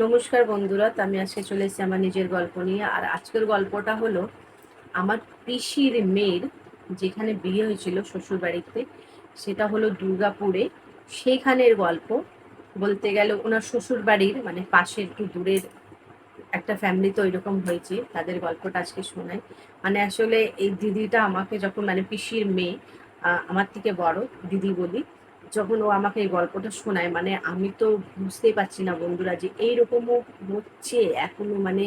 নমস্কার বন্ধুরা আমি আজকে চলে এসেছি আমার নিজের গল্প নিয়ে। আর আজকের গল্পটা হলো আমার পিসির মেয়ের যেখানে বিয়ে হয়েছিল শ্বশুর বাড়িতে সেটা হলো দুর্গাপুরে। সেইখানের গল্প বলতে গেলে ওনার শ্বশুর বাড়ির মানে পাশে একটু দূরের একটা ফ্যামিলি তো ওইরকম হয়েছে, তাদের গল্পটা আজকে শোনাই। মানে আসলে এই দিদিটা আমাকে যখন মানে পিসির মেয়ে আমার থেকে বড়, দিদি বলি যখন ও আমাকে এই গল্পটা শোনায় মানে আমি তো বুঝতেই পারছি না বন্ধুরা যে এইরকমও হচ্ছে এখনও মানে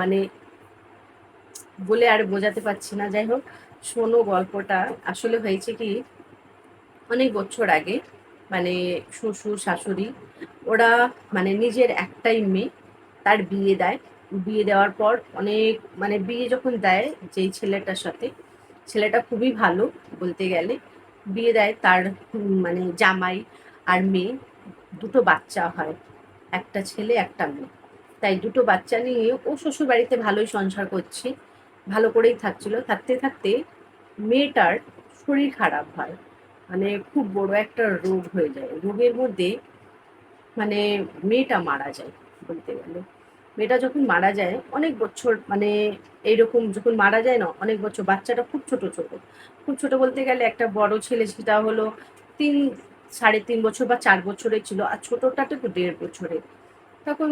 মানে বলে আর বোঝাতে পারছি না। যাই হোক, শোনো গল্পটা। আসলে হয়েছে কি, অনেক বছর আগে মানে শ্বশুর, শাশুড়ি, ওরা মানে নিজের একটাই মেয়ে, তার বিয়ে দেয়। বিয়ে দেওয়ার পর অনেক মানে বিয়ে যখন দেয় যেই ছেলেটার সাথে, ছেলেটা খুবই ভালো বলতে গেলে। বিয়ে দেয় তার মানে জামাই আর মেয়ে, দুটো বাচ্চা হয়। একটা ছেলে, একটা মেয়ে। তাই দুটো বাচ্চা নিয়ে ও শ্বশুর বাড়িতে ভালোই সংসার করছে, ভালো করেই থাকছিল। থাকতে থাকতে মেয়েটার শরীর খারাপ হয়। মানে খুব বড় একটা রোগ হয়ে যায়। রোগের মধ্যে মানে মেয়েটা মারা যায় বলতে গেলে। মেয়েটা যখন মারা যায়, অনেক বছর মানে এইরকম যখন মারা যায় না, অনেক বছর, বাচ্চাটা খুব ছোট ছোট। খুব ছোট বলতে গেলে একটা বড় ছেলে, সেটা হলো তিন, সাড়ে তিন বছর বা চার বছরের ছিল, আর ছোটটা তো দেড় বছরের তখন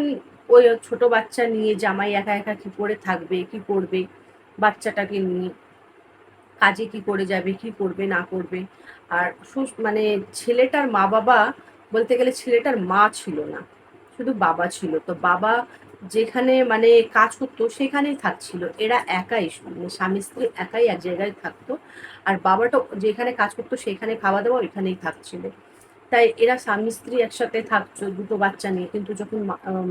ওই ছোট বাচ্চা নিয়ে জামাই একা একা কি করে থাকবে, কি করবে? বাচ্চাটাকে নিয়ে কাজে কি করে যাবে, কি করবে, না করবে? আর মানে ছেলেটার মা বাবা বলতে গেলে ছেলেটার মা ছিল না, শুধু বাবা ছিল। তো বাবা যেখানে মানে কাজ করতো সেখানেই থাকছিল। এরা একাই মানে স্বামী স্ত্রী একাই এক জায়গায় থাকতো। আর বাবাটা যেখানে কাজ করতো সেখানে খাওয়া দাওয়া ওইখানেই থাকছিল। তাই এরা স্বামী স্ত্রী একসাথে থাকতো, দুটো বাচ্চা নিয়ে। কিন্তু যখন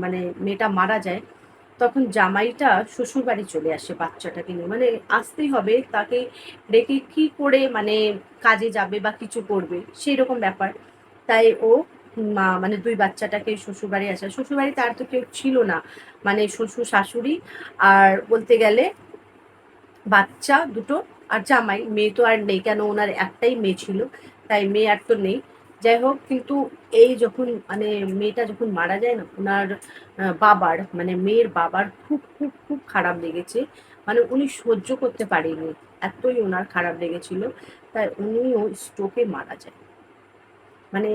মানে মেয়েটা মারা যায়, তখন জামাইটা শ্বশুর বাড়ি চলে আসে বাচ্চাটাকে নিয়ে। মানে আসতেই হবে, তাকে রেখে কি করে মানে কাজে যাবে বা কিছু করবে সেই রকম ব্যাপার। তাই ও মা মানে দুই বাচ্চাটাকে শ্বশুর বাড়ি আসে। শ্বশুর বাড়িতে আর তো কেউ ছিল না। মানে শ্বশুর, শাশুড়ি আর বলতে গেলে বাচ্চা দুটো আর জামাই। মেয়ে তো আর নেই, কেন ওনার একটাই মেয়ে ছিল। তাই মেয়ে আর তো নেই। যাই হোক, কিন্তু এই যখন মানে মেয়েটা যখন মারা যায় না, ওনার বাবার মানে মেয়ের বাবার খুব খুব খুব খারাপ লেগেছে। মানে উনি সহ্য করতে পারেনি এতই ওনার খারাপ লেগেছিল। তাই উনিও স্ট্রোকে মারা যায়। মানে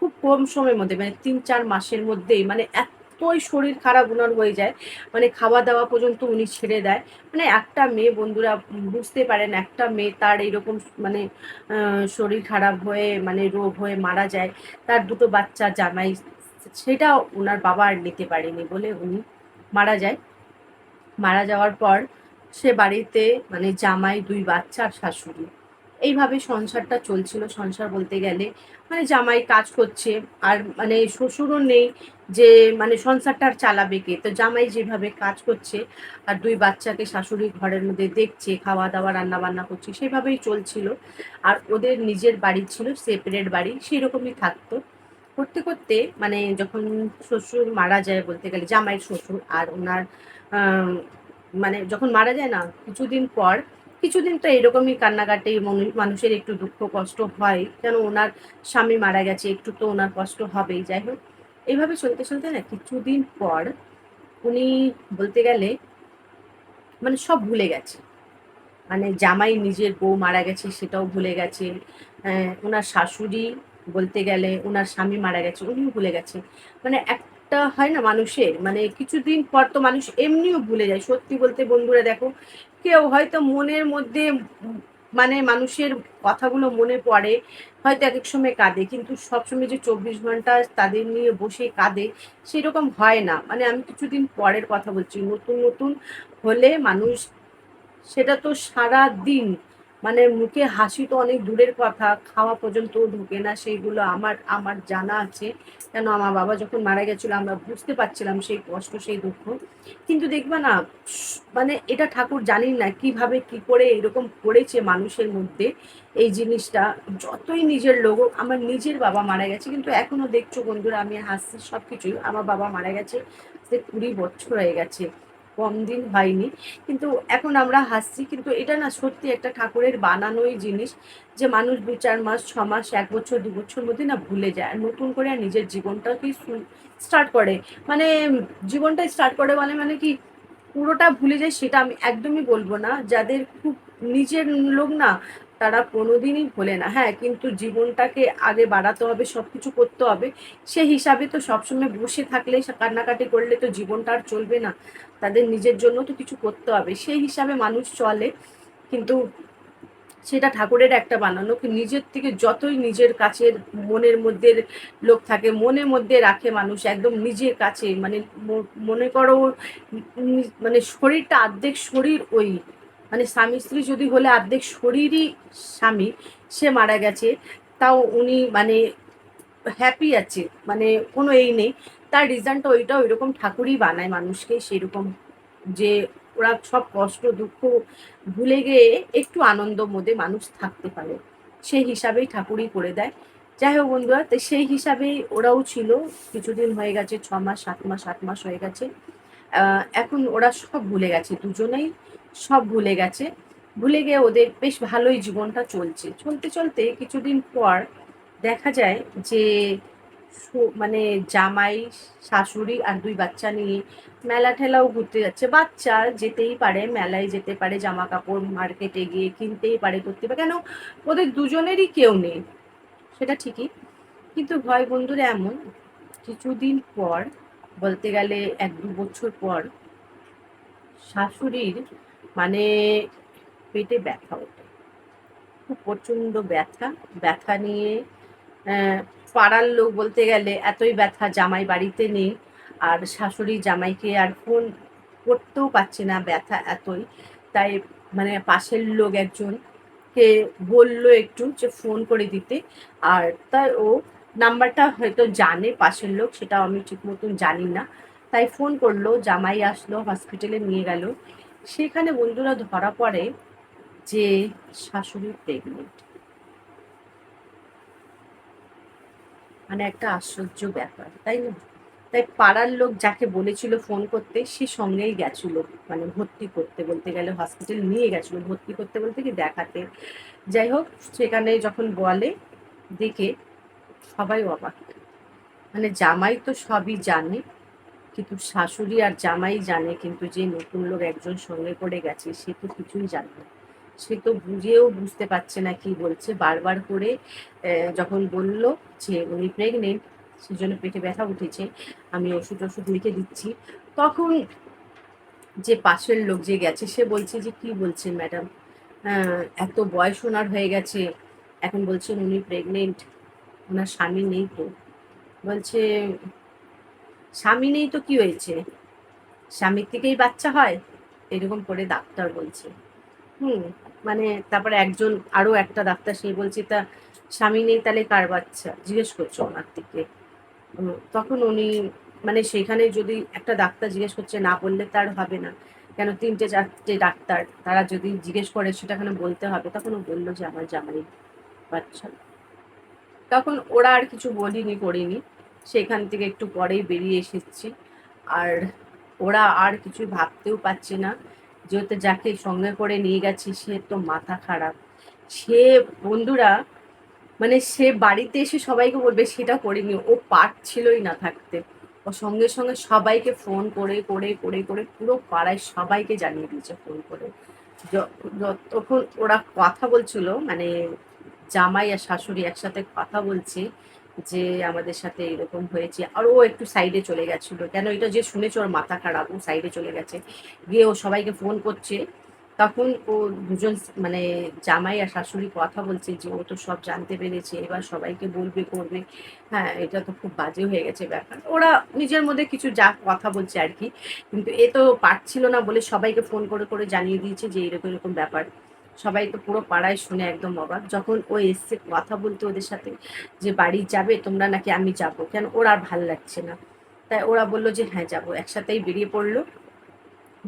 খুব কম সময়ের মধ্যে মানে তিন, চার মাসের মধ্যেই মানে এতই শরীর খারাপ ওনার হয়ে যায় মানে খাওয়া দাওয়া পর্যন্ত উনি ছেড়ে দেয়। মানে একটা মেয়ে, বন্ধুরা বুঝতে পারেন, একটা মেয়ে তার এইরকম মানে শরীর খারাপ হয়ে মানে রোগ হয়ে মারা যায়, তার দুটো বাচ্চা জামাই, সেটা ওনার বাবা আর নিতে পারেনি বলে উনি মারা যায়। মারা যাওয়ার পর সে বাড়িতে মানে জামাই, দুই বাচ্চা আর শাশুড়ি। এইভাবে সংসারটা চলছিল, সংসার বলতে গেলে। মানে জামাই কাজ করছে, আর মানে শ্বশুরও নেই যে মানে সংসারটা আর চালাবে কে? তো জামাই যেভাবে কাজ করছে, আর দুই বাচ্চাকে শাশুড়ি ঘরের মধ্যে দেখছে খাওয়া দাওয়া রান্না বান্না করছে, সেভাবেই চলছিল। আর ওদের নিজের বাড়ি ছিল সেপারেট বাড়ি সেই রকমই থাকতো। করতে করতে মানে যখন শ্বশুর মারা যায় বলতে গেলে, জামাইয়ের শ্বশুর আর ওনার মানে যখন মারা যায় না, কিছুদিন পর কিছুদিন তো এরকমই কান্নাকাটি, মানু- মানুষের একটু দুঃখ কষ্ট হয় কেন ওনার স্বামী মারা গেছে, একটু তো ওনার কষ্ট হবেই। যাই হোক এইভাবে চলতে চলতে না কিছুদিন পর উনি বলতে গেলে মানে সব ভুলে গেছে। মানে জামাই নিজের বউ মারা গেছে, সেটাও ভুলে গেছে। ওনার শাশুড়ি বলতে গেলে, ওনার স্বামী মারা গেছে, উনিও ভুলে গেছে। মানে একটা হয় না মানুষের? মানে কিছুদিন পর তো মানুষ এমনিও ভুলে যায়। সত্যি বলতে বন্ধুরা দেখো, কেউ হয়তো মনের মধ্যে মানে মানুষের কথাগুলো মনে পড়ে, হয়তো এক এক সময় কাঁদে, কিন্তু সবসময় যে চব্বিশ ঘণ্টা তাদের নিয়ে বসে কাঁদে, সেরকম হয় না। মানে আমি কিছুদিন পরের কথা বলছি, নতুন নতুন হলে মানুষ, সেটা তো সারা দিন মানে মুখে হাসি তো অনেক দূরের কথা, খাওয়া পর্যন্ত ঢোকে না, সেইগুলো আমার আমার জানা আছে। কেন আমার বাবা যখন মারা গেছিল, আমরা বুঝতে পারছিলাম সেই কষ্ট, সেই দুঃখ। কিন্তু দেখবে না মানে এটা ঠাকুর জানি না কীভাবে কি করে এরকম করেছে মানুষের মধ্যে এই জিনিসটা। যতই নিজের লোক আমার নিজের বাবা মারা গেছে, কিন্তু এখনও দেখছ বন্ধুরা, আমি হাসছি সব কিছুই আমার বাবা মারা গেছে, সে কুড়ি বছর হয়ে গেছে। কম দিন হয়নি। কিন্তু এখন আমরা হাসছি, কিন্তু এটা না সত্যি একটা ঠাকুরের বানানোই জিনিস যে মানুষ দু চার মাস, ছ মাস, এক বছর, দু বছর মধ্যে না ভুলে যায়। আর নতুন করে আর নিজের জীবনটাকে স্টার্ট করে। মানে জীবনটা স্টার্ট করে মানে মানে কি পুরোটা ভুলে যায় সেটা আমি একদমই বলব না। যাদের খুব নিজের লোক না তারা কোনোদিনই ভোলে না। হ্যাঁ কিন্তু জীবনটাকে আগে বাড়াতে হবে সব কিছু করতে হবে। সে হিসাবে তো সবসময় বসে থাকলে কান্নাকাটি করলে তো জীবনটা আর চলবে না। তাদের নিজের জন্য তো কিছু করতে হবে। সেই হিসাবে মানুষ চলে, কিন্তু সেটা ঠাকুরের একটা বানানো নিজের থেকে যতই নিজের কাছের মনের মধ্যে লোক থাকে, মনের মধ্যে রাখে মানুষ একদম নিজের কাছে। মানে মনে করো মানে শরীরটা অর্ধেক শরীর ওই। মানে স্বামী স্ত্রী যদি হলে অর্ধেক শরীরই স্বামী, সে মারা গেছে, তাও উনি মানে হ্যাপি আছে মানে কোনো এই নেই। তার রিজনটা ওইটা ওই রকম ঠাকুরই বানায় মানুষকে সেরকম যে ওরা সব কষ্ট, দুঃখ ভুলে গিয়ে একটু আনন্দ মধ্যে মানুষ থাকতে পারে। সেই হিসাবেই ঠাকুরই করে দেয়। যাই হোক বন্ধুরা, তো সেই হিসাবেই ওরাও ছিল। কিছুদিন হয়ে গেছে, ছ মাস, সাত মাস, আট মাস হয়ে গেছে। এখন ওরা সব ভুলে গেছে, দুজনেই সব ভুলে গেছে। ভুলে গিয়ে ওদের বেশ ভালোই জীবনটা চলছে। চলতে চলতে কিছুদিন পর দেখা যায় যে মানে জামাই, শাশুড়ি আর দুই বাচ্চা নিয়ে মেলা ঠেলাও ঘুরতে যাচ্ছে। বাচ্চা যেতেই পারে, মেলায় যেতে পারে জামা কাপড় মার্কেটে গিয়ে কিনতেই পারে, করতে পারে। কেন? ওদের দুজনেরই কেউ নেই। সেটা ঠিকই। কিন্তু ভয় বন্ধুরা, এমন কিছুদিন পর বলতে গেলে এক দু বছর পর শাশুড়ির মানে পেটে ব্যথা ওঠে। খুব প্রচণ্ড ব্যথা। ব্যথা নিয়ে পাড়ার লোক বলতে গেলে এতই ব্যথা জামাই বাড়িতে নেই আর শাশুড়ি জামাইকে আর ফোন করতেও পারছে না ব্যথা এতই। তাই মানে পাশের লোক একজন কে বলল একটু যে ফোন করে দিতে আর তাই ও নাম্বারটা হয়তো জানে পাশের লোক সেটা আমি ঠিক মতন জানি না। তাই ফোন করল, জামাই আসলো হসপিটালে নিয়ে গেল। সেখানে বন্ধুরা ধরা পড়ে যে শাশুড়ি প্রেগনেন্ট মানে একটা আশ্চর্য ব্যাপার, তাই না? তাই পাড়ার লোক যাকে বলেছিল ফোন করতে, সে সঙ্গেই গেছিল মানে ভর্তি করতে বলতে গেলে হসপিটাল নিয়ে গেছিল ভর্তি করতে বলতে কি দেখাতে। যাই হোক, সেখানে যখন বলে, দেখে সবাই অবাক। মানে জামাই তো সবই জানে কিন্তু শাশুড়ি আর জামাই জানে কিন্তু যে নতুন লোক একজন সঙ্গে করে গেছে, সে তো কিছুই জানে না। সে তো বুঝেও বুঝতে পারছে না কি বলছে। বারবার করে যখন বলল যে উনি প্রেগনেন্ট সেজন্য পেটে ব্যথা উঠেছে, আমি ওষুধ ওষুধ লিখে দিচ্ছি। তখন যে পাশের লোক যে গেছে, সে বলছে যে, কি বলছেন ম্যাডাম এত বয়স ওনার হয়ে গেছে। এখন বলছেন উনি প্রেগনেন্ট ওনার স্বামী নেই তো। বলছে স্বামী নেই তো কি হয়েছে? স্বামীর থেকেই বাচ্চা হয়? এরকম করে ডাক্তার বলছে। হুম মানে তারপরে একজন, আরও একটা ডাক্তার সে বলছে, তা স্বামী নেই তাহলে কার বাচ্চা? জিজ্ঞেস করছ ওনার থেকে তখন উনি মানে সেখানে যদি একটা ডাক্তার জিজ্ঞেস করছে, না বললে তার হবে না। কেন তিনটে চারটে ডাক্তার? তারা যদি জিজ্ঞেস করে, সেটা সেটাখানে বলতে হবে? তখন ও বলল যে, আমার জামাই বাচ্চা। তখন ওরা আর কিছু বলিনি, করিনি। সেখান থেকে একটু পরেই বেরিয়ে এসেছি। আর ওরা আর কিছু ভাবতেও পারছে না যেহেতু যাকে সঙ্গে করে নিয়ে গেছি, সে তো মাথা খারাপ। সে বন্ধুরা মানে সে বাড়িতে এসে সবাইকে বলবে, সেটা করিনি। ও পারছিলই না থাকতে। ও সঙ্গে সঙ্গে সবাইকে ফোন করে করে করে করে পুরো পাড়ায় সবাইকে জানিয়ে দিয়েছে ফোন করে। যতক্ষণ ওরা কথা বলছিল মানে জামাই আর শাশুড়ি একসাথে কথা বলছে যে আমাদের সাথে এরকম হয়েছে। আর ও একটু সাইডে চলে গেছিল। কেন এটা যে শুনেছে ওর মাথা খারাপ, ও সাইডে চলে গেছে। গিয়ে ও সবাইকে ফোন করছে। তখন ও দুজন মানে জামাই আর শাশুড়ি কথা বলছে যে, ও তো সব জানতে পেরেছে। এবার সবাইকে বলবে, করবে। হ্যাঁ এটা তো খুব বাজে হয়ে গেছে ব্যাপার। ওরা নিজের মধ্যে কিছু যা কথা বলছে আর কি। কিন্তু এ তো পারছিল না বলে সবাইকে ফোন করে করে জানিয়ে দিয়েছে যে, এরকম এরকম ব্যাপার। সবাই তো পুরো পাড়ায় শুনে একদম অবাক। যখন ও এসছে কথা বলতে ওদের সাথে যে বাড়ি যাবে, তোমরা নাকি আমি যাব? কেন ওর আর ভালো লাগছে না। তাই ওরা বলল যে হ্যাঁ যাব। একসাথেই বেরিয়ে পড়ল।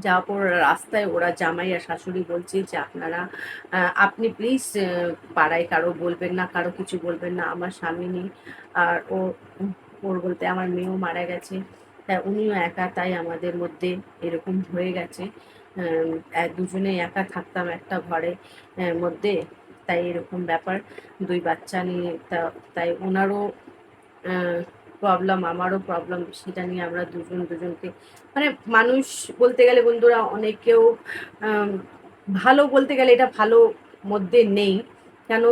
যাওয়ার পর রাস্তায় ওরা জামাই আর শাশুড়ি বলছে যে, আপনারা আপনি প্লিজ পাড়ায় কারও বলবেন না, কারও কিছু বলবেন না। আমার স্বামী নেই। আর ও, ওর বলতে আমার মেয়েও মারা গেছে। তাই উনিও একা, তাই আমাদের মধ্যে এরকম হয়ে গেছে। দুজনে একা থাকতাম একটা ঘরে মধ্যে, তাই এরকম ব্যাপার। দুই বাচ্চা নিয়ে, তা, তাই ওনারও প্রবলেম আমারও প্রবলেম সেটা নিয়ে আমরা দুজন দুজনকে মানে মানুষ বলতে গেলে বন্ধুরা, অনেকেও ভালো বলতে গেলে এটা ভালো মধ্যে নেই। কেন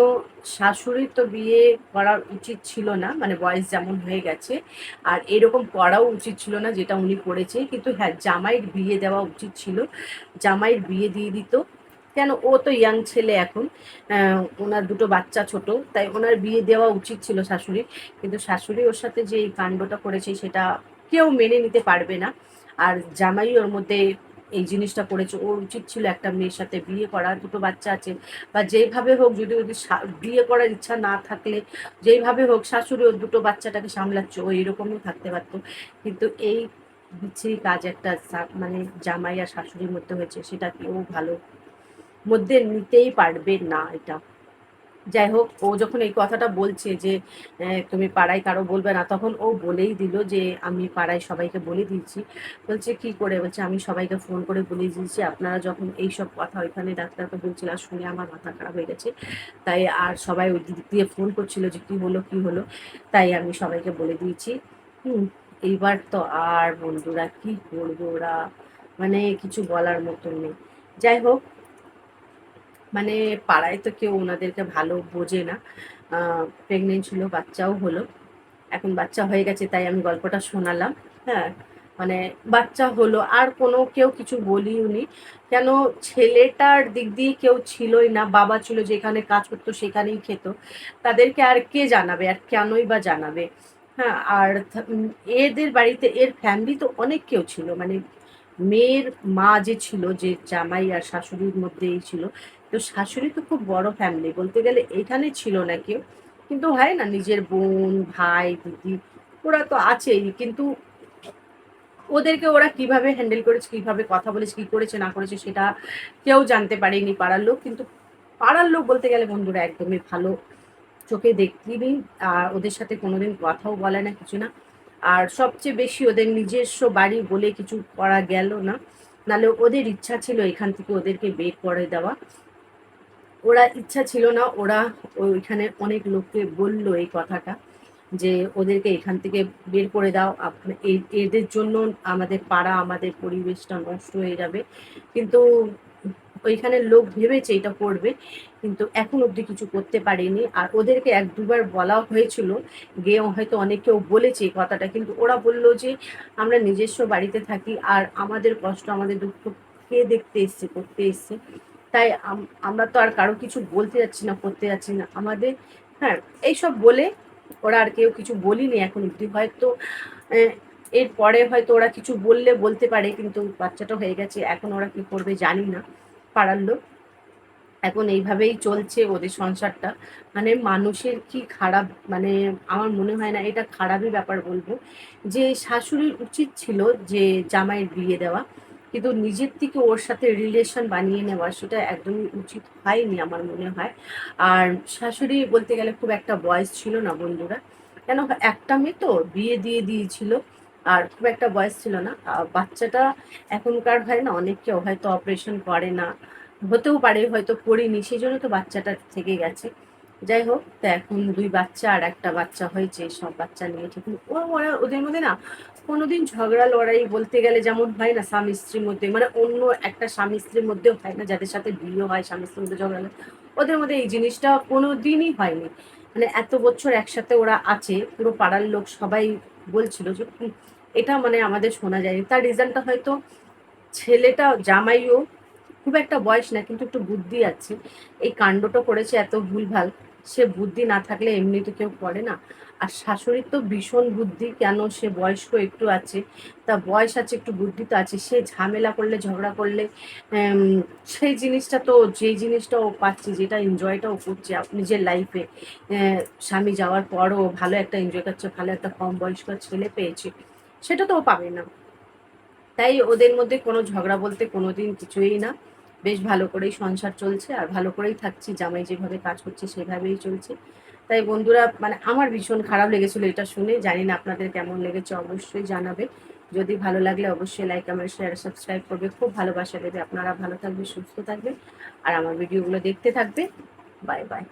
শাশুড়ির তো বিয়ে করা উচিত ছিল না মানে বয়স যেমন হয়ে গেছে, আর এরকম করাও উচিত ছিল না যেটা উনি করেছে, কিন্তু হ্যাঁ জামাইয়ের বিয়ে দেওয়া উচিত ছিল, জামাইয়ের বিয়ে দিয়ে দিত, কেন ও তো ইয়াং ছেলে এখন ওনার দুটো বাচ্চা ছোট, তাই ওনার বিয়ে দেওয়া উচিত ছিল শাশুড়ি কিন্তু শাশুড়ি ওর সাথে যে এই কাণ্ডটা করেছে সেটা কেউ মেনে নিতে পারবে না, আর জামাই ওর মধ্যে এই জিনিসটা করেছে। ওর উচিত ছিল একটা মেয়ের সাথে বিয়ে করার দুটো বাচ্চা আছে। বা যেইভাবে হোক, যদি ওদের বিয়ে করার ইচ্ছা না থাকলে যেইভাবে হোক, শাশুড়ি ওর দুটো বাচ্চাটাকে সামলাচ্ছে, ও এরকমই থাকতে পারতো। কিন্তু এই বিচ্ছিরি কাজ একটা মানে জামাই আর শাশুড়ির মধ্যে হয়েছে, সেটা কেউ ভালো মধ্যে নিতেই পারবে না এটা। যাই হোক, ও যখন এই কথাটা বলছে যে তুমি পাড়ায় কারও বলবে না, তখন ও বলেই দিল যে, আমি পাড়ায় সবাইকে বলে দিয়েছি। বলছে, কি করে? বলছে, আমি সবাইকে ফোন করে বলে দিয়েছি, আপনারা যখন এই সব কথা ওইখানে ডাক্তারকে বলছিল আর শুনে আমার মাথা খারাপ হয়ে গেছে। তাই আর সবাই ওই দিক দিয়ে ফোন করছিল যে, কি হলো কি হলো? তাই আমি সবাইকে বলে দিয়েছি। হুম, এইবার তো আর বন্ধুরা, কি করব ওরা? মানে কিছু বলার মতন নেই। যাই হোক মানে পাড়ায় তো কেউ ওনাদেরকে ভালো বোঝে না। প্রেগনেন্ট ছিল, বাচ্চাও হলো। এখন বাচ্চা হয়ে গেছে, তাই আমি গল্পটা শোনালাম হ্যাঁ। মানে বাচ্চা হলো, আর কোনো কেউ কিছু বলিওনি কেন ছেলেটার দিক দিয়ে কেউ ছিলই না, বাবা ছিল যেখানে কাজ করতো সেখানেই খেত। তাদেরকে আর কে জানাবে, আর কেনই বা জানাবে? হ্যাঁ আর এদের বাড়িতে, এর ফ্যামিলি তো অনেক কেউ ছিল। মানে মেয়ের মা যে ছিল, যে জামাই আর শাশুড়ির মধ্যেই ছিল তো শাশুড়ি তো খুব বড় ফ্যামিলি বলতে গেলে এখানে ছিল না কেউ। কিন্তু হয় না, নিজের বোন, ভাই, দিদি, ওরা তো আছেই, কিন্তু ওদেরকে ওরা কীভাবে হ্যান্ডেল করেছে, কীভাবে কথা বলেছে, কি করেছে, না করেছে, সেটা কেউ জানতে পারেনি পাড়ার লোক। কিন্তু পাড়ার লোক বলতে গেলে বন্ধুরা একদমই ভালো চোখে দেখতেই আর ওদের সাথে কোনোদিন কথাও বলে না, কিছু না। আর সবচেয়ে বেশি ওদের নিজস্ব বাড়ি বলে কিছু করা গেল না। নাহলে ওদের ইচ্ছা ছিল এখান থেকে ওদেরকে বের করে দেওয়া। ওরা ইচ্ছা ছিল না, ওরা ওইখানে অনেক লোককে বলল এই কথাটা যে ওদেরকে এখান থেকে বের করে দাও এদের জন্য আমাদের পাড়া, আমাদের পরিবেশটা নষ্ট হয়ে যাবে। কিন্তু ওইখানে লোক ভেবেছে এটা করবে, কিন্তু এখন অবধি কিছু করতে পারেনি। আর ওদেরকে এক দুবার বলা হয়েছিল গিয়ে হয়তো অনেকেও বলেছে এই কথাটা, কিন্তু ওরা বলল যে আমরা নিজস্ব বাড়িতে থাকি আর আমাদের কষ্ট, আমাদের দুঃখ কে দেখতে এসছে, করতে এসছে। তাই আম- আমরা তো আর কারও কিছু বলতে যাচ্ছি না করতে যাচ্ছি না। আমাদের হ্যাঁ এইসব বলে ওরা আর কেউ কিছু বলিনি এখন অব্দি। হয়তো আহ, এরপরে হয়তো ওরা কিছু বললে বলতে পারে কিন্তু বাচ্চাটা হয়ে গেছে এখন ওরা কি করবে জানি না। পাড়ার লোক এখন এইভাবেই চলছে ওদের সংসারটা। মানে মানুষের কি খারাপ মানে আমার মনে হয় না এটা খারাপই ব্যাপার বলব। যে শাশুড়ির উচিত ছিল যে জামাইয়ের বিয়ে দেওয়া। কিন্তু নিজের থেকে ওর সাথে রিলেশন বানিয়ে নেওয়া সেটা একদমই উচিত হয়নি আমার মনে হয়। আর শাশুড়ি বলতে গেলে খুব একটা বয়স ছিল না বন্ধুরা। কেন একটা মেয়ে তো বিয়ে দিয়ে দিয়েছিল, আর খুব একটা বয়স ছিল না। বাচ্চাটা এখনকার হয় না, অনেক কেউ হয়তো অপারেশন করে না। হতেও পারে, হয়তো করিনি সেই জন্য তো বাচ্চাটা থেকে গেছে। যাই হোক, তো এখন দুই বাচ্চা আর একটা বাচ্চা হয়েছে, সব বাচ্চা নিয়ে ঠিক ওরা ওদের মধ্যে না কোনোদিন ঝগড়া, লড়াই বলতে গেলে যেমন হয় না স্বামী স্ত্রীর মধ্যে মানে অন্য একটা স্বামী স্ত্রীর মধ্যেও হয় না, যাদের সাথে বিয়ে হয়, স্বামী স্ত্রীর মধ্যে ঝগড়া ওদের মধ্যে এই জিনিসটা কোনো দিনই হয়নি। মানে এত বছর একসাথে ওরা আছে, পুরো পাড়ার লোক সবাই বলছিল যে এটা মানে আমাদের শোনা যায়নি। তার রিজনটা হয়তো ছেলেটা, জামাইও, খুব একটা বয়স না, কিন্তু একটু বুদ্ধি আছে। এই কাণ্ডটা করেছে এত ভুলভাল। সে বুদ্ধি না থাকলে এমনি তো কেউ করে না। আর শাশুড়ির তো ভীষণ বুদ্ধি, কেন সে বয়স্ক একটু আছে, তা বয়স আছে, একটু বুদ্ধি তো আছে, সে ঝামেলা করলে, ঝগড়া করলে সেই জিনিসটা তো যে জিনিসটা ও পাচ্ছে, যেটা এনজয়টা ও করছে নিজের লাইফে স্বামী যাওয়ার পরও ভালো একটা এনজয় করছে, ভালো একটা কম বয়স্ক ছেলে পেয়েছে, সেটা তো ও পাবে না। তাই ওদের মধ্যে কোনো ঝগড়া বলতে কোনোদিন কিছুই না। বেশ ভালো করেই সংসার চলছে আর ভালো করেই থাকছি, জামাই যেভাবে কাজ করছে সেভাবেই চলছে। তাই বন্ধুরা মানে আমার ভীষণ খারাপ লেগেছিল এটা শুনে, জানি না আপনাদের কেমন লেগেছে, অবশ্যই জানাবে। যদি ভালো লাগলে অবশ্যই লাইক কমেন্ট শেয়ার সাবস্ক্রাইব করবে। খুব ভালোবাসা দেবে। আপনারা ভালো থাকবে সুস্থ থাকবে আর আমার ভিডিওগুলো দেখতে থাকবে বাই বাই